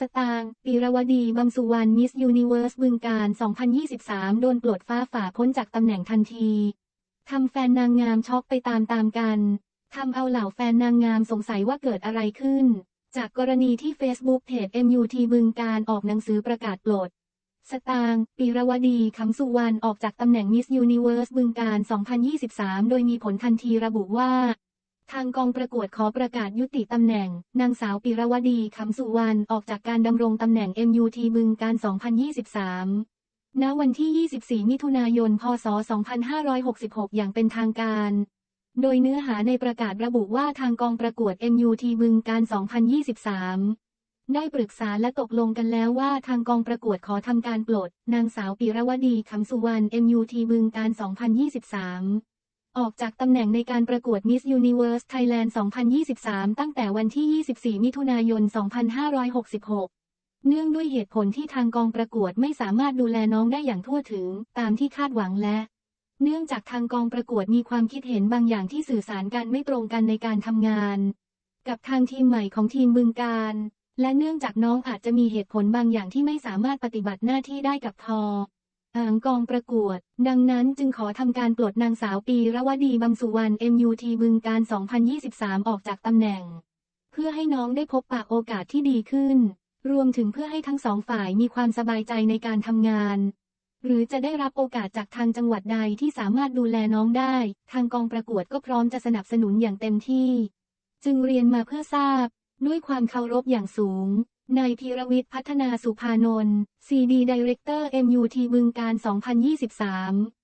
สตางค์ปีรวดีบำสุวรรณมิสยูนิเวิร์สบึงการ 2023 โดนปลดฟ้าฝ่าพ้นจากตำแหน่งทันทีทำแฟนนางงามช็อกไปตามตามกันทำเอาเหล่าแฟนนางงามสงสัยว่าเกิดอะไรขึ้น จากกรณีที่ Facebook เพจ MUT บึงการออกหนังสือประกาศปลด สตางค์ปีรวดีคำสุวรรณออกจากตำแหน่งมิสยูนิเวิร์สบึงการ 2023 โดยมีผลทันทีระบุว่า ทางกองประกวดขอประกาศยุติตำแหน่ง นางสาวปิรวดีคำสุวรรณออกจากการดำรงตำแหน่ง MUT บึงการ 2023 ณ วันที่ 24 มิถุนายน พศ 2566 อย่างเป็นทางการ โดยเนื้อหาในประกาศระบุว่าทางกองประกวด MUT บึงการ 2023 ได้ปรึกษาและตกลงกันแล้วว่าทางกองประกวดขอทำการปลด นางสาวปิรวดีคำสุวรรณ MUT บึงการ 2023 ออกจากตำแหน่งในการประกวด Miss Universe Thailand 2023 ตั้งแต่วันที่ 24 มิถุนายน 2566 เนื่องด้วยเหตุผลที่ทางกองประกวดไม่สามารถดูแลน้องได้อย่างทั่วถึง ตามที่คาดหวังและ เนื่องจากทางกองประกวดมีความคิดเห็นบางอย่างที่สื่อสารกันไม่ตรงกันในการทำงาน กับทางทีมใหม่ของทีมบึงการ และเนื่องจากน้องอาจจะมีเหตุผลบางอย่างที่ไม่สามารถปฏิบัติหน้าที่ได้กับทอ อ่างกองประกวด ดังนั้นจึงขอทำการปลดนางสาวปีระวดีบำสุวรรณ MUT บึงการ 2023 ออกจากตำแหน่ง เพื่อให้น้องได้พบปะโอกาสที่ดีขึ้น รวมถึงเพื่อให้ทั้งสองฝ่ายมีความสบายใจในการทำงาน หรือจะได้รับโอกาสจากทางจังหวัดใดที่สามารถดูแลน้องได้ ทางกองประกวดก็พร้อมจะสนับสนุนอย่างเต็มที่ จึงเรียนมาเพื่อทราบ ด้วยความเคารพอย่างสูง นายพีรวิทย์พัฒนาสุภานนท์ CD Director MUT บึงการ 2023